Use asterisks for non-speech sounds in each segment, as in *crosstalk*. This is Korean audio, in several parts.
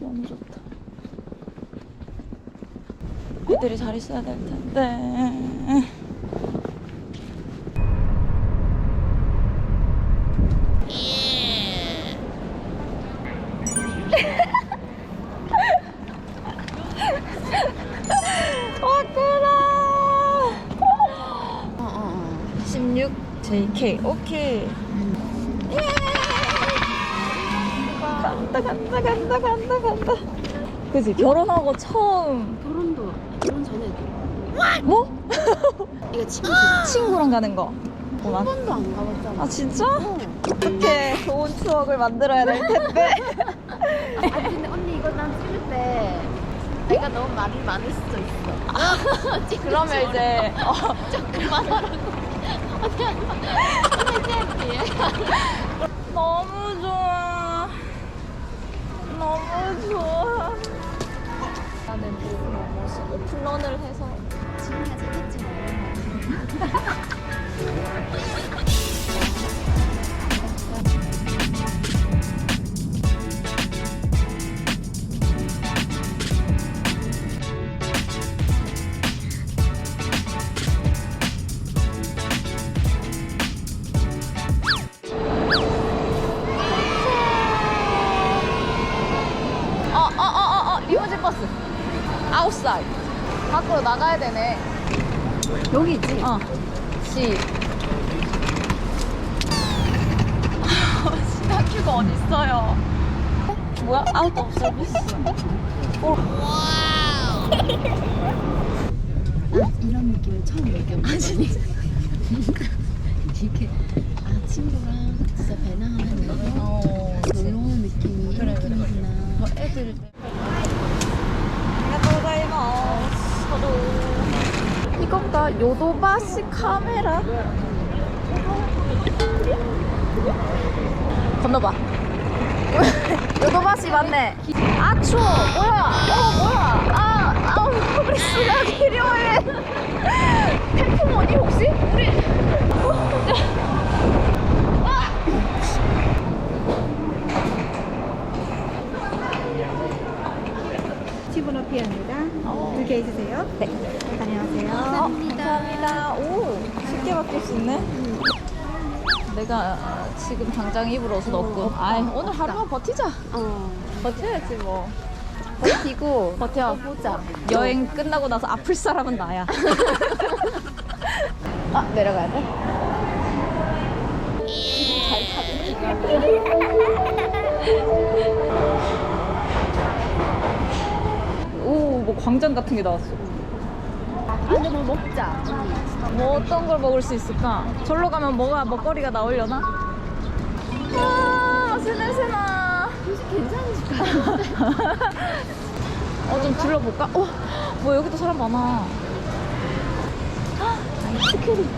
너무 좋다. 애들이 잘 있어야 될 텐데. 간다 간다 간다 간다 간다. 그지 결혼하고 처음 결혼도 결혼 전에도 뭐 *laughs* 이거 친구 *gasps* 친구랑 가는 거. 어, 한 난- 번도 안 가봤잖아. 아 진짜? 어. 어떻게 좋은 추억을 만들어야 될 텐데. *laughs* 아니 근데 언니 이거 난 찍을 때 내가 너무 말이 많을 수도 있어. 찍을 *laughs* 그러면 줄 이제 어, 그만하라고. 언니 언니 언니 너무 좋아. 너무 좋아. 나는 뭐 오픈런을 해서 지금이야 재밌지 뭐. 어딨어요? 뭐야? 아웃 오브 서비스. 이런 느낌을 처음 느껴보지. *laughs* 이렇게 아 친구랑 진짜 배낭하는 거 어, 놀러 오는 느낌이 그래, 그래. 이렇구나. 뭐 애들. 이건가? 요도바시 카메라? 건너봐. *laughs* 요도바시 맞네. 아, 추워. 뭐야? 어, 뭐야? 아, 아우, 우리 수가 필요해. *laughs* 태풍 오니, 혹시? 우리. 티브너 피아입니다. 어. 두개 있으세요? 네. 안녕하세요. 감사합니다. 감사합니다. 오, 쉽게 바꿀 수 있네. 내가 어, 지금 당장 입을 옷은 없고. 아, 오늘 하루만 버티자. 어. 버텨야지 뭐. 버티고 버텨. 보자. 여행 끝나고 나서 아플 사람은 나야. *laughs* 아, 내려가야 돼? 오, 뭐 광장 같은 게 나왔어. 안에 뭘 먹자. 뭐 어떤 걸 먹을 수 있을까? 절로 가면 뭐가 먹거리가 나오려나? 아, 스네스나. 집 같은데? *laughs* 어, 좀 둘러볼까? 어, 뭐 여기도 사람 많아. 헉, 아이스크림.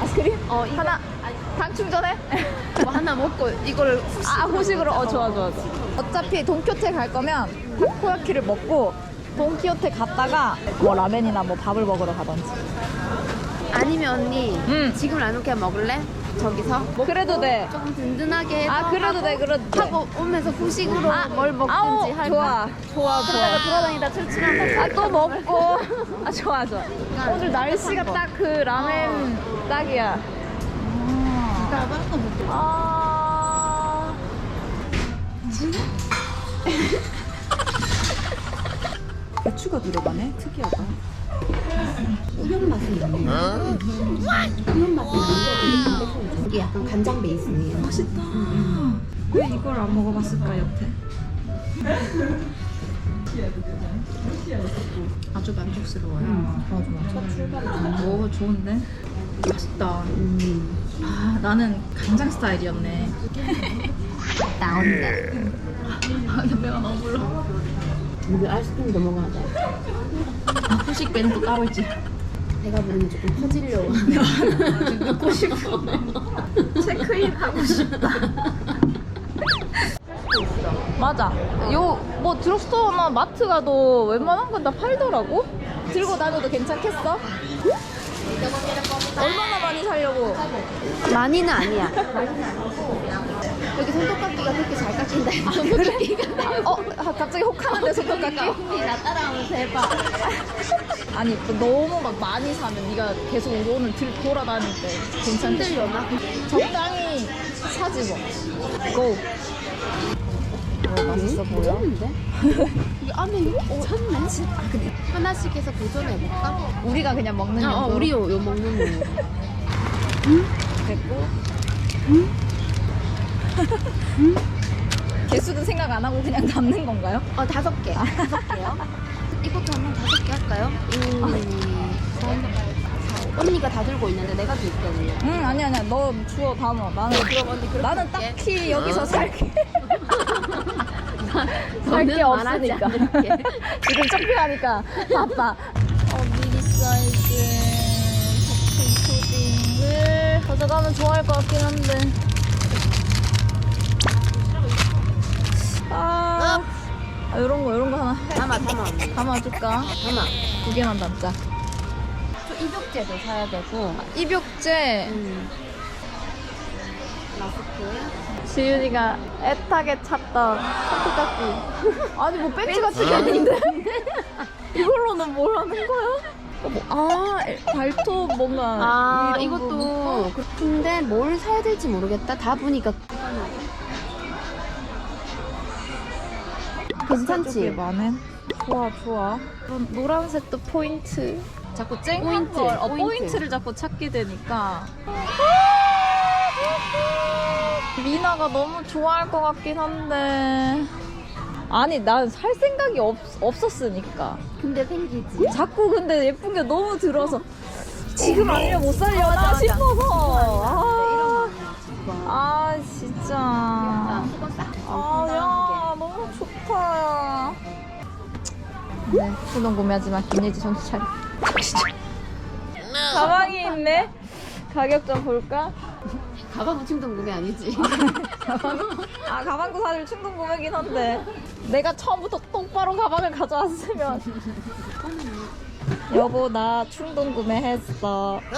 아이스크림? 어 이거 하나. 당 충전해? *laughs* 뭐 하나 먹고 이거를 후식으로 아, 후식으로? 어. 좋아, 좋아, 좋아. 어차피 돈키호테 갈 거면 타코야키를 먹고 돈키호테 갔다가 뭐 라면이나 뭐 밥을 먹으러 가던지. 아니면 언니 음. 지금 라면 그냥 먹을래? 저기서 뭐 그래도 돼. 조금 든든하게 해서 아, 그래도 하고, 돼, 그래도 돼. 하고 오면서 후식으로 아, 뭘 먹든지 아우, 할까? 좋아, 좋아, 좋아. 돌아다니다 출출한 아, 또 먹고. 아, 좋아, 좋아. 오늘 날씨가 딱 그 라멘 딱이야. 아. *laughs* 배추가 들어가네. 특이하다. 우연 맛은 나네. 우연 맛은 나는데 이게 약간 간장 베이스네요. 맛있다. 왜 이걸 안 먹어봤을까 여태? 아주 만족스러워요. 좋아 좋아. 오 좋은데? 맛있다. 음. 아 나는 간장 스타일이었네. *laughs* 나온다. 아 배가 너무 불러. 우리 아이스크림도 먹어야 돼. 아, 후식 밴드 따로 있지. 배가 부르면 조금 퍼지려고. *laughs* 먹고 *laughs* 싶어. 체크인 하고 싶다. 맞아. 요, 뭐 드럭스토어나 마트 가도 웬만한 건 다 팔더라고? 들고 다녀도 괜찮겠어? 얼마나 많이 살려고? 많이는 아니야. *laughs* 여기 손톱깎이가 그렇게 잘 깎인다. 손톱깎이가 나. 어, 아, 갑자기 혹하는데 손톱깎이? 언니 나 따라오면서 해봐. *laughs* 아니 또 너무 막 많이 사면 네가 계속 오늘 들 돌아다닐 때 괜찮지? 힘들려나? 적당히 사지 뭐. 고. 어, 맛있어 보여? 괜찮은데? *laughs* 이 안에 이거 괜찮네. 아, 근데 하나씩 해서 도전해볼까? 우리가 그냥 먹는 어, 어, 용도. 우리 요, 요 먹는 거. *laughs* 됐고. 개수도 생각 안 하고 그냥 담는 건가요? 어, 다섯 개. 다섯 개요. 이것도 한번 다섯 개 할까요? 음, 사, 언니가 다 들고 있는데 내가 들게 언니. 응 아니 아니야 너 주워 담아 나는 그럼 언니 그렇게 나는 할게. 딱히 여기서 살게 *laughs* 너는 살게 말하지 없으니까. *laughs* 지금 쇼핑하니까 바빠 어 미니 사이즈 쇼핑 푸딩을 가져가면 좋아할 것 같긴 한데 아 이런 거 이런 거 하나 담아, 담아. 담아줄까? 담아. 두 개만 담자 저 입욕제도 사야 되고. 입욕제 음. 마스크. 지윤이가 애타게 찾던 손톱깎이 *laughs* 아니 뭐 벤치 같은 게 아닌데 *laughs* 이걸로는 뭘 하는 거야? 어, 뭐, 아 에, 발톱 뭔가 아, 이런 거 이것도. 근데 뭘 사야 될지 모르겠다. 다 보니까. 쪽에 괜찮지? 많은? 좋아 좋아. 노란색도 포인트. 자꾸 쨍한 포인트, 걸 어, 포인트. 포인트를 자꾸 찾게 되니까. 미나가 너무 좋아할 것 같긴 한데. 아니 난 살 생각이 없, 없었으니까. 근데 생기지. 자꾸 근데 예쁜 게 너무 들어서 지금 아니면 못 살려나 맞아, 맞아. 싶어서. 아, 아. 진짜. 아. 아, 야, 좋다, 야. 네, 수동 구매하지만 김예지 정신 차려. 가방이 있네. 가격 좀 볼까? 가방 충동 구매 아니지? *laughs* 아, 가방도 사실 충동 구매긴 한데. 내가 처음부터 똑바로 가방을 가져왔으면. *laughs* 여보, 나 충동 구매했어. *laughs*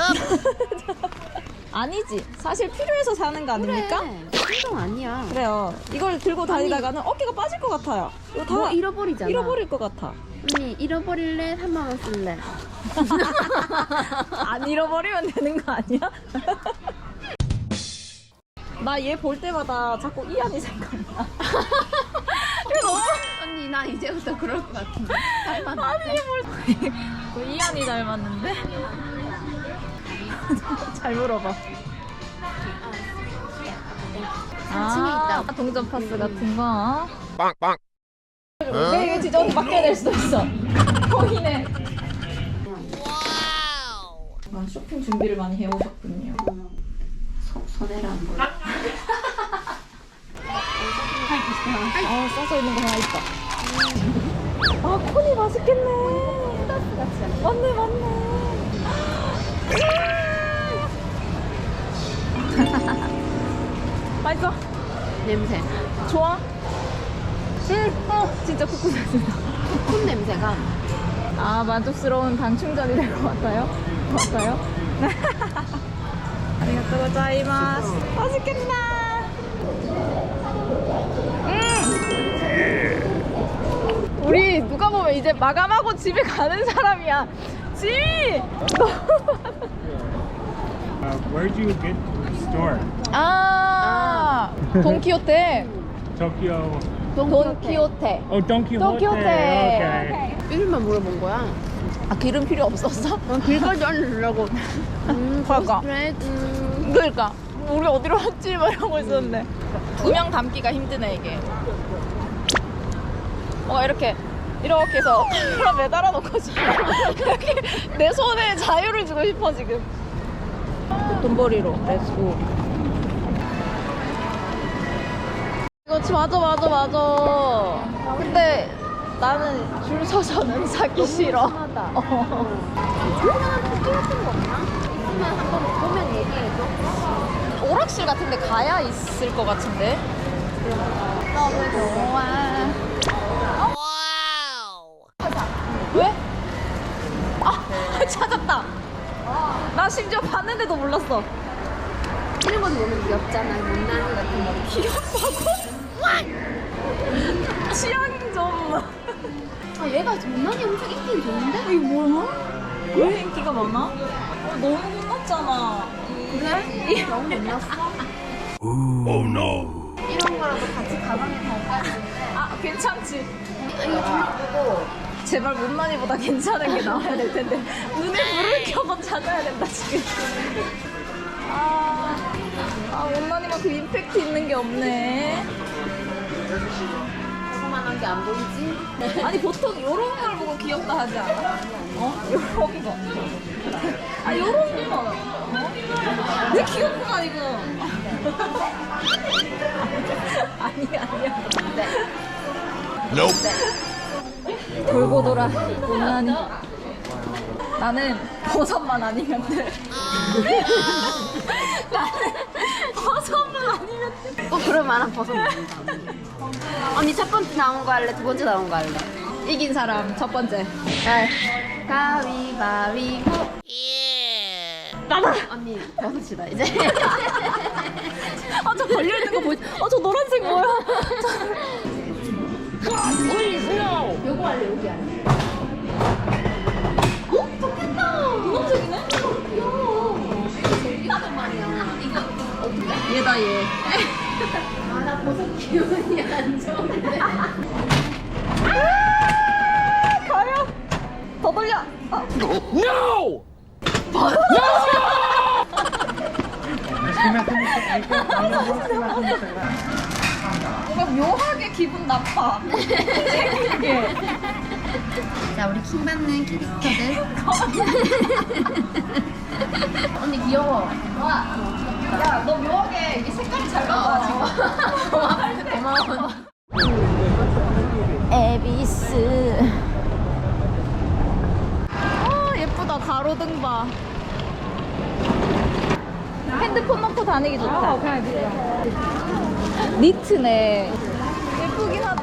아니지. 사실 필요해서 사는 거 아닙니까? 충동 아니야. 그래요. 이걸 들고 다니다가는 어깨가 빠질 것 같아요. 이거 다 뭐 잃어버리잖아. 잃어버릴 것 같아. 언니 잃어버릴래? 3만 원 쓸래? *laughs* 안 잃어버리면 되는 거 아니야? *laughs* 나 얘 볼 때마다 자꾸 이한이 생각나. *laughs* 이거 너무 언니 나 이제부터 그럴 것 같은데. 아니 뭘? 그 이한이 닮았는데? *laughs* 잘 물어봐. 상층에 있다. 아, 동전 파스 같은 거. 빵빵. 내 이거 진짜 어디 맡겨야 될 수도 있어. *laughs* 보이네. 아, 쇼핑 준비를 많이 해오셨군요. 손해를 안 보여. 아, 싸져 있는 거 하나 있다. 아, 코니 맛있겠네. 맞네, 맞네. *laughs* 맛있어? 냄새. 좋아? 응, 어, 진짜 쿠쿠 맛있다. 콘 냄새가. 아, 만족스러운 당 충전이 될 것 같아요? 맞아요? *laughs* 아리가또 고자이마스. 맛있겠다. 음! 우리 누가 보면 이제 마감하고 집에 가는 사람이야. 지! Uh, where'd you get store? 아, 돈키호테. Tokyo. 돈키호테. Oh, Don Quixote. Quixote. Okay. 이름만 물어본 거야. 아, 기름 필요 없었어? 난 길까지 알려주려고. *laughs* 음, 그러니까. 스프레드. 그러니까 우리 어디로 왔지 막 이러고 있었는데 두명 담기가 힘드네 이게 어 이렇게 이렇게 해서 *laughs* 매달아 놓고 지금 *laughs* 이렇게 내 손에 자유를 주고 싶어 지금 돈벌이로 렛츠고 이거 지- 맞아 맞아 맞아 근데 나는 줄 서서는 *laughs* 사기 싫어 하다. 어. 장난한 토끼 같은 거 없나? 있으면 한번 보면 얘기해줘. 오락실 같은 데 가야 있을 것 같은데. 너무 좋아. 왜? 아 *laughs* 찾았다. 나 심지어 봤는데도 몰랐어. 이런 것도 너무 귀엽잖아. 못난이 같은 거. 취향 좀. 아, 얘가 못난이 엄청 있긴 좋은데? 이게 뭐야? 왜 인기가 많아? 어, 너무 못났잖아. 그래? 너무 못났어? 이런 거라도 같이 가방에 달까 했는데. 아 괜찮지. 이거 재밌고. 제발 못난이보다 괜찮은 게 나와야 될 텐데 눈에 불을 켜고 찾아야 된다 지금. 아, 아 못난이만큼 임팩트 있는 게 없네. 조그만한 게 안 보이지? 아니 보통 요런 걸 보고 귀엽다 하지 않아? 어? 요런 거. 아 요런 거. 어? 왜 귀엽구나 이거. 아니 아니야. 돌고 돌아 못난이. 나는 버섯만 아니면 돼. *laughs* 나는 버섯만 아니면 돼. 꼭 그럴 만한 버섯 먹는다. 언니 첫 번째 나온 거 할래? 두 번째 나온 거 할래? 이긴 사람 첫 번째. 네. 가위바위보. 나다. 언니 버섯이다 이제. 아 저 걸려 있는 거 보이? 아저 노란색 뭐야? *laughs* 할래 여기 할래? 어? 좋겠다. 노란색이네? 귀여워. 재밌단 말이야. 이거? 얘다 얘. 아나 버섯 기분이 안 좋은데. 가요. 더 돌려. 어. 뭔가 묘하게 기분 나빠. *laughs* 생기게. 자 우리 킹 받는 캐릭터들. *laughs* 언니 귀여워. 와. 야, 너 묘하게 이게 색깔이 잘 나와 지금. 고마워. 에비스. 아 예쁘다 가로등 봐. 핸드폰 놓고 다니기 좋다. 니트네.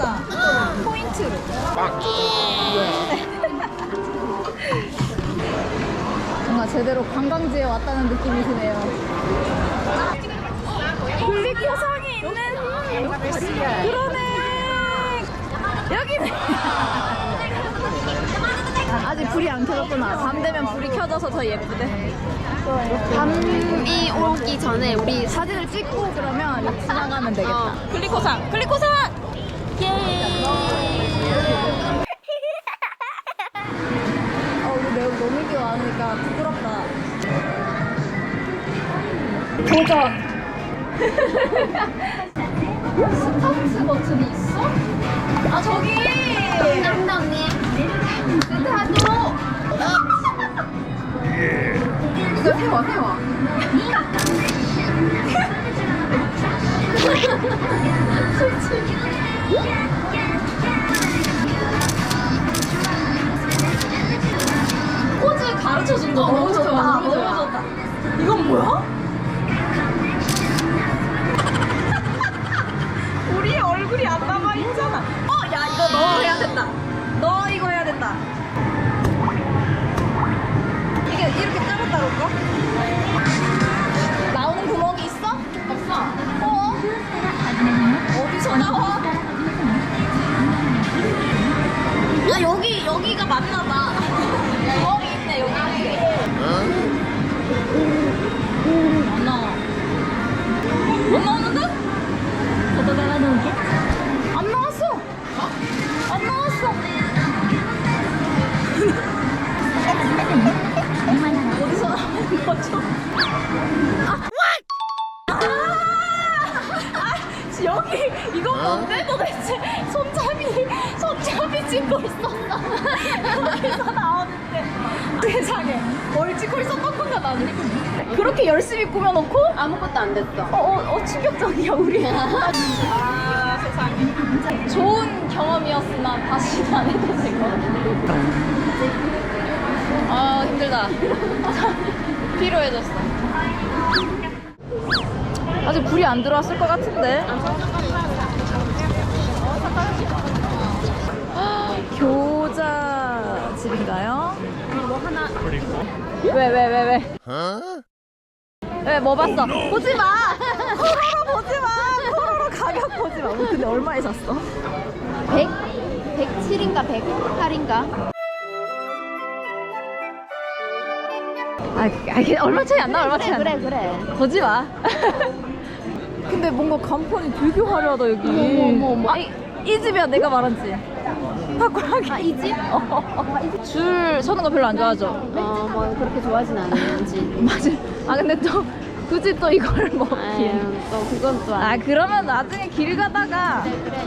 예쁘긴 하다. 포인트로. *laughs* 뭔가 제대로 관광지에 왔다는 느낌이 드네요. 블리 표상이 있는 그러네. 여기네. *laughs* 아직 불이 안 켜졌구나. 밤 되면 불이 켜져서 더 예쁘대. 밤이 오기 전에 우리 사진을 찍고 그러면 지나가면 되겠다. 어. 클리코상, 클리코상. 도전. 스타트 버튼이 있어? 아 저기. 한다 언니. 스타트로. 이거 세워 세워. 포즈 가르쳐 준다. 너무 좋다. 너무 좋다. 이건 뭐야? 찍고 있었어. 여기서 나오는데. 세상에. 뭘 찍고 있었던 건가 나는? 그렇게 열심히 꾸며놓고? 아무것도 안 됐어. 어, 어, 어 충격적이야 우리. 아 세상에. 좋은 경험이었으나 다시는 안 해도 될 것 같아. 아 힘들다. *laughs* 피로해졌어. 아직 불이 안 들어왔을 것 같은데 교자 집인가요? 뭐 하나 왜왜 왜 왜? 왜 뭐 봤어? 보지 마. *laughs* 코로로 보지 마. 코로로 가격 보지 마. 우리 근데 얼마에 샀어? 100? 107인가 108인가? 아, 아 이게 얼마 차이 안 나? 얼마 차이 안 나? 그래 그래. 보지 마. *laughs* 근데 뭔가 간판이 되게 화려하다 여기. 어머, 어머, 어머. 아, 이, 이 집이야 내가 말한 집. 파쿠라기. 아 이 집? *laughs* 줄 서는 거 별로 안 좋아하죠? 어 뭐 그렇게 좋아하진 않는지. *laughs* 맞아. 아 근데 또 굳이 또 이걸 먹긴. 아유 또 그건 또 아 아니. 그러면 나중에 길 가다가 그래 그래.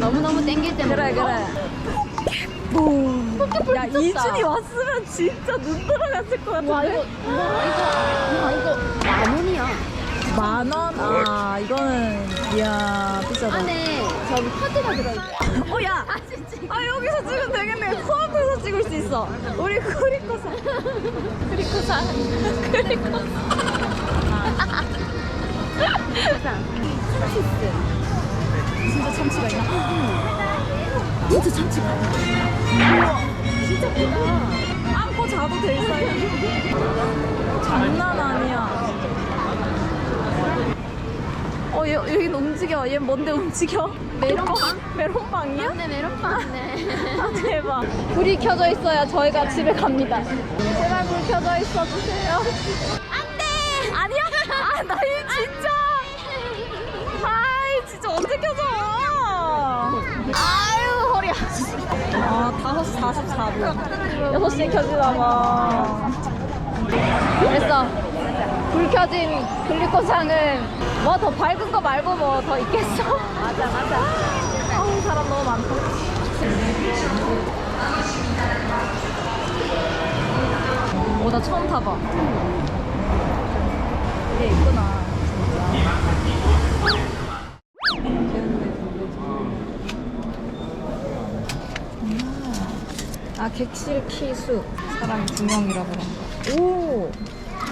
너무 너무 땡길 때 그래. 그래. 야 이준이 왔으면 진짜 눈 돌아갔을 것 같은데. 와 이거 이거 이거 와 이거 만 원이야. 만 원? 아 이거는 이야 비싸다. 안에 저기 카드가 들어있어. 어, 야! 아, 아, 여기서 찍으면 되겠네. 코앞에서 찍을 수 있어. 우리 크리코사. 크리코사. 크리코사. 진짜 참치가 있나? 진짜 참치가. 진짜 크다. 얘는 움직여. 얘 뭔데 움직여? 메론빵? 메론빵이야? 네 메론빵이네. *laughs* 아, 대박. 불이 켜져 있어야 저희가 집에 갑니다. 제발 불 켜져 있어 주세요. 안 돼! 아니야? 아, 나 이거 진짜. 아이, 진짜 언제 켜져? 아유, 허리 아씨. 아, 5시 44분. 6시에 켜지나 봐. 그랬어. 불 켜진 글리코상은 뭐 더 밝은 거 말고 뭐 더 있겠어? *laughs* 맞아, 맞아. 아우, 사람 너무 많다. 오, 나 처음 타봐. 이게 있구나. 아, 객실 키수. 사람이 두 명이라 그런가. 오!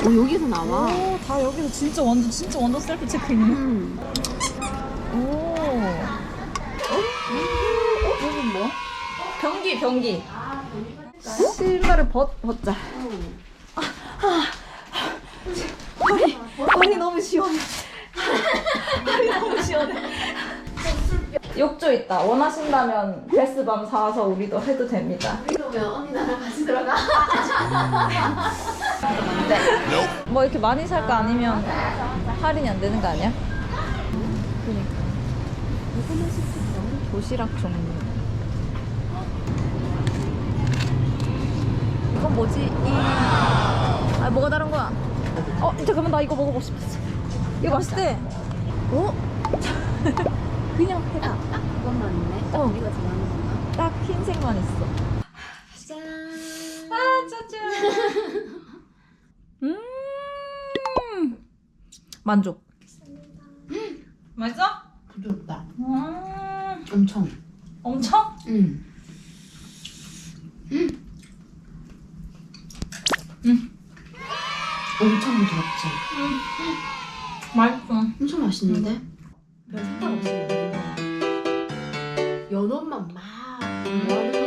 어 여기서 나와. 오, 다 여기서 진짜 완전, 진짜 완전 셀프 체크 있네. 음. 오. 어? 여기 뭐? 변기, 변기. 신발을 벗, 벗자. 아, 아, 발이, 발이 너무 시원해. 발이 너무 시원해. 욕조 있다. 원하신다면 베스밤 사와서 우리도 해도 됩니다. 그러면 언니 나랑 같이 들어가. 뭐 이렇게 많이 살까 아니면 할인이 안 되는 거 아니야? 그러니까. 도시락 종류. 이건 뭐지? 이. 아, 뭐가 다른 거야? 어, 잠깐만, 나 이거 먹어보고 싶었어. 이거 맛있대. 어? *laughs* 그냥 해라. 그것만 있네. 딱 어. 우리가 좋아하는 건가? 딱 흰색만 있어. 짠. 아, 짜잔. *laughs* 음. 만족. 맛있어? 부드럽다. 음. 엄청. 엄청? 음. 음. 엄청 부드럽지. 맛있어. 엄청 맛있는데? 별 생각 없이 먹는다. 연어만 막 좋아하는